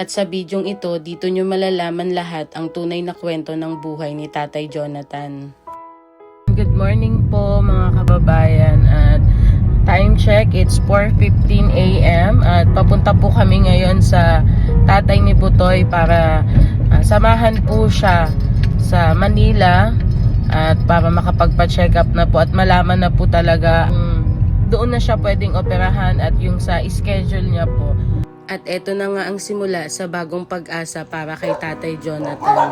At sa bidyong ito, dito nyo malalaman lahat ang tunay na kwento ng buhay ni Tatay Jonathan. Good morning po mga kababayan at time check it's 4.15 a.m. at papunta po kami ngayon sa tatay ni Butoy para ah, samahan po siya sa Manila at para makapagpa-check up na po at malaman na po talaga kung doon na siya pwedeng operahan at yung sa schedule niya po. At eto na nga ang simula sa bagong pag-asa para kay Tatay Jonathan.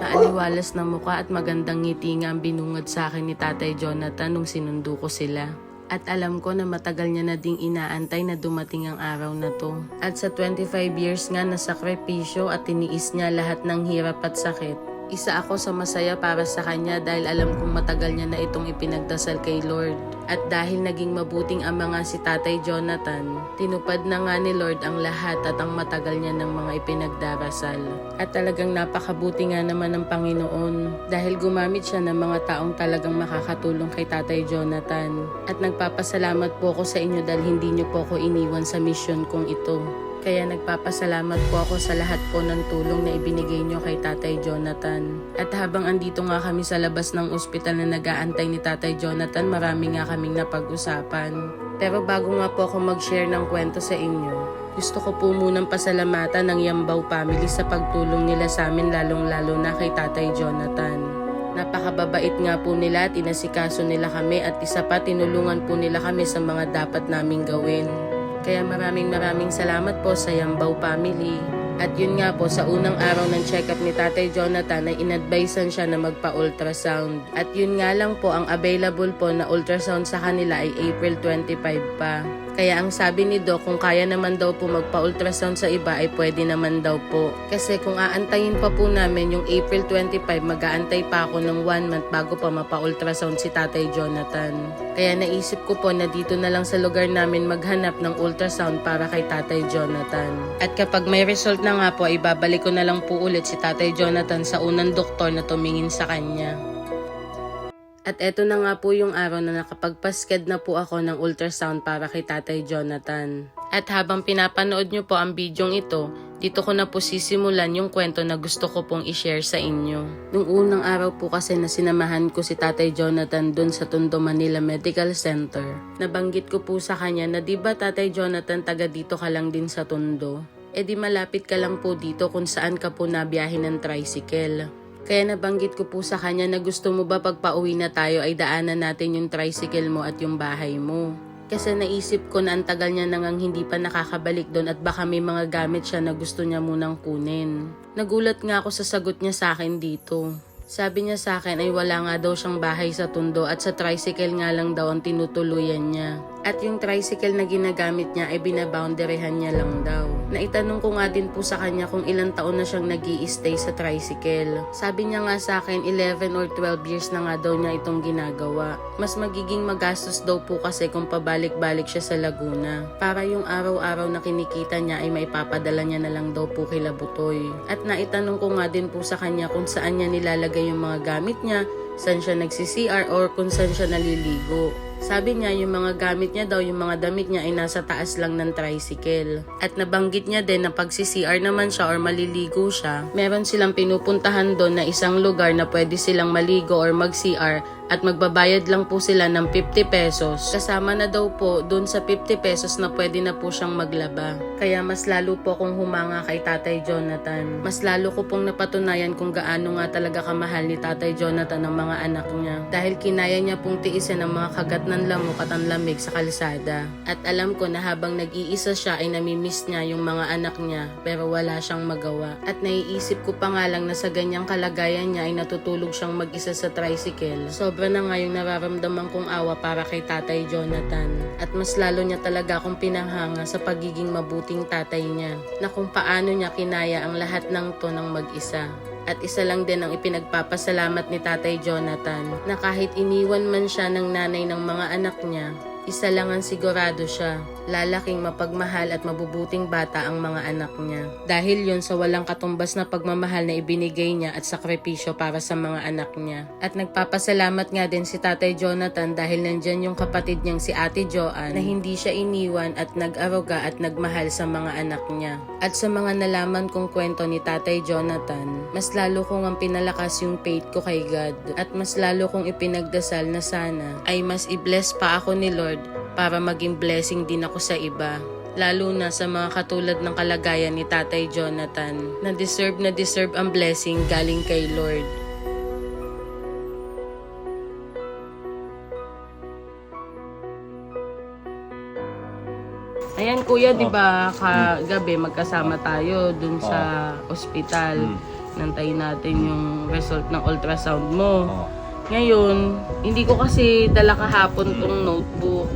Naaliwalas na muka at magandang ngiti nga ang binungad sa akin ni Tatay Jonathan nung sinundo ko sila. At alam ko na matagal niya na ding inaantay na dumating ang araw na to. At sa 25 years nga na sakripisyo at tiniis niya lahat ng hirap at sakit, isa ako sa masaya para sa kanya dahil alam kong matagal niya na itong ipinagdasal kay Lord. At dahil naging mabuting ama nga si Tatay Jonathan, tinupad na nga ni Lord ang lahat at ang matagal niya ng mga ipinagdarasal. At talagang napakabuti nga naman ng Panginoon dahil gumamit siya ng mga taong talagang makakatulong kay Tatay Jonathan. At nagpapasalamat po ako sa inyo dahil hindi niyo po ako iniwan sa mission kong ito. Kaya nagpapasalamat po ako sa lahat po ng tulong na ibinigay nyo kay Tatay Jonathan. At habang andito nga kami sa labas ng ospital na nag-aantay ni Tatay Jonathan, marami nga kaming napag-usapan. Pero bago nga po ako mag-share ng kwento sa inyo, gusto ko po munang pasalamatan ng Yambaw family sa pagtulong nila sa amin lalong-lalo na kay Tatay Jonathan. Napakababait nga po nila at inasikaso nila kami at isa pa tinulungan po nila kami sa mga dapat naming gawin. Kaya maraming maraming salamat po sa Yambaw family. At yun nga po, sa unang araw ng check-up ni Tatay Jonathan ay inadvisean siya na magpa-ultrasound. At yun nga lang po, ang available po na ultrasound sa kanila ay April 25 pa. Kaya ang sabi ni Doc, kung kaya naman daw po magpa-ultrasound sa iba ay pwede naman daw po. Kasi kung aantayin pa po namin yung April 25, mag-aantay pa ako ng one month bago pa mapa-ultrasound si Tatay Jonathan. Kaya naisip ko po na dito na lang sa lugar namin maghanap ng ultrasound para kay Tatay Jonathan. At kapag may result na nga po, ay babalik ko na lang po ulit si Tatay Jonathan sa unang doktor na tumingin sa kanya. At eto na nga po yung araw na nakapagpasked na po ako ng ultrasound para kay Tatay Jonathan. At habang pinapanood nyo po ang bidyong ito, dito ko na po sisimulan yung kwento na gusto ko pong i-share sa inyo. Nung unang araw po kasi na sinamahan ko si Tatay Jonathan dun sa Tondo Manila Medical Center, nabanggit ko po sa kanya na di Tatay Jonathan taga dito ka lang din sa Tondo? E di malapit ka lang po dito kung saan ka po nabiyahin ng tricycle. Kaya nabanggit ko po sa kanya na gusto mo ba pag pauwi na tayo ay daanan natin yung tricycle mo at yung bahay mo. Kasi naisip ko na ang tagal niya nangang hindi pa nakakabalik doon at baka may mga gamit siya na gusto niya munang kunin. Nagulat nga ako sa sagot niya sa akin dito. Sabi niya sa akin ay wala nga daw siyang bahay sa tundo at sa tricycle nga lang daw ang tinutuluyan niya. At yung tricycle na ginagamit niya ay binaboundaryhan niya lang daw. Naitanong ko nga din po sa kanya kung ilang taon na siyang nag stay sa tricycle. Sabi niya nga sa akin 11 or 12 years na nga daw niya itong ginagawa. Mas magiging magastos daw po kasi kung pabalik-balik siya sa Laguna. Para yung araw-araw na kinikita niya ay maipapadala niya na lang daw po kila Butoy. At naitanong ko nga din po sa kanya kung saan niya nilalagay yung mga gamit niya, saan siya nagsi-CR or kung saan siya naliligo. Sabi niya yung mga gamit niya daw, yung mga damit niya ay nasa taas lang ng tricycle. At nabanggit niya din na pag si-CR naman siya or maliligo siya, meron silang pinupuntahan doon na isang lugar na pwede silang maligo or mag-CR at magbabayad lang po sila ng 50 pesos. Kasama na daw po doon sa 50 pesos na pwede na po siyang maglaba. Kaya mas lalo po akong humanga kay Tatay Jonathan. Mas lalo ko pong napatunayan kung gaano nga talaga kamahal ni Tatay Jonathan ang mga anak niya. Dahil kinaya niya pong tiisin ang mga kagat ng lamok at ang lamig sa kalsada. At alam ko na habang nag-iisa siya ay namimiss niya yung mga anak niya pero wala siyang magawa. At naiisip ko pa nga lang na sa ganyang kalagayan niya ay natutulog siyang mag-isa sa tricycle. Sobra na nga nararamdaman kong awa para kay Tatay Jonathan. At mas lalo niya talaga akong pinanghanga sa pagiging mabuting tatay niya na kung paano niya kinaya ang lahat ng to ng mag-isa. At isa lang din ang ipinagpapasalamat ni Tatay Jonathan na kahit iniwan man siya ng nanay ng mga anak niya, Isa lang ang sigurado siya, lalaking mapagmahal at mabubuting bata ang mga anak niya. Dahil yon sa walang katumbas na pagmamahal na ibinigay niya at sakripisyo para sa mga anak niya. At nagpapasalamat nga din si Tatay Jonathan dahil nandyan yung kapatid niyang si Ate Joanne na hindi siya iniwan at nag-aruga at nagmahal sa mga anak niya. At sa mga nalaman kong kwento ni Tatay Jonathan, mas lalo kong ang pinalakas yung faith ko kay God at mas lalo kong ipinagdasal na sana ay mas i-bless pa ako ni Lord para maging blessing din ako sa iba. Lalo na sa mga katulad ng kalagayan ni Tatay Jonathan na deserve na deserve ang blessing galing kay Lord. Ayan kuya, 'di ba, kagabi magkasama tayo dun sa ospital. Mm. Nantayin natin yung result ng ultrasound mo. Oo. Ngayon, hindi ko kasi dala kahapon tong notebook.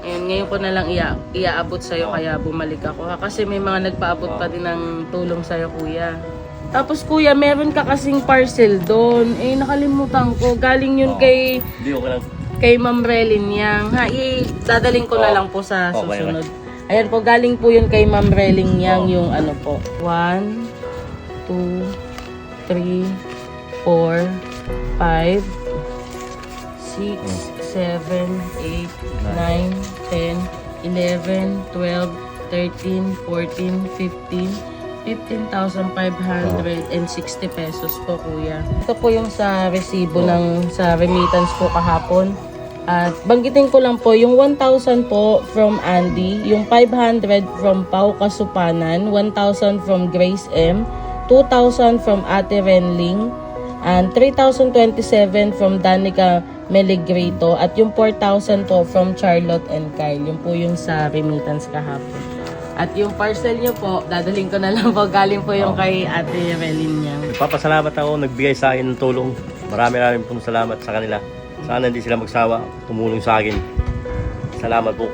Ngayon, ngayon ko na lang ia iaabot sa'yo Oo. kaya bumalik ako. ha? Kasi may mga nagpaabot pa din ng tulong sa'yo, kuya. Tapos kuya, meron ka kasing parcel doon. Eh, nakalimutan ko. Galing yun Oo. kay Hindi ko lang. kay Ma'am Relin Yang. Ha, i-dadaling ko na lang po sa susunod. Ayan po, galing po yun kay Ma'am Relin Yang yung ano po. 1, 2, 3, 4, 5, 6, 7, 8, 9, 10, 11, 12, 13, 14, 15, 15,560 pesos po kuya. Ito po yung sa resibo ng sa remittance po kahapon. At banggitin ko lang po, yung 1,000 po from Andy, yung 500 from Pau Kasupanan, 1,000 from Grace M, 2,000 from Ate Renling, and 3,027 from Danica Meligrito, at yung 4,000 po from Charlotte and Kyle. Yung po yung sa remittance kahapon. At yung parcel nyo po, dadalhin ko na lang po. Galing po yung Oo. kay Ate Relin niya. Nagpapasalamat ako, nagbigay sa akin ng tulong. Marami maraming pong salamat sa kanila. Sana hindi sila magsawa, tumulong sa akin. Salamat po.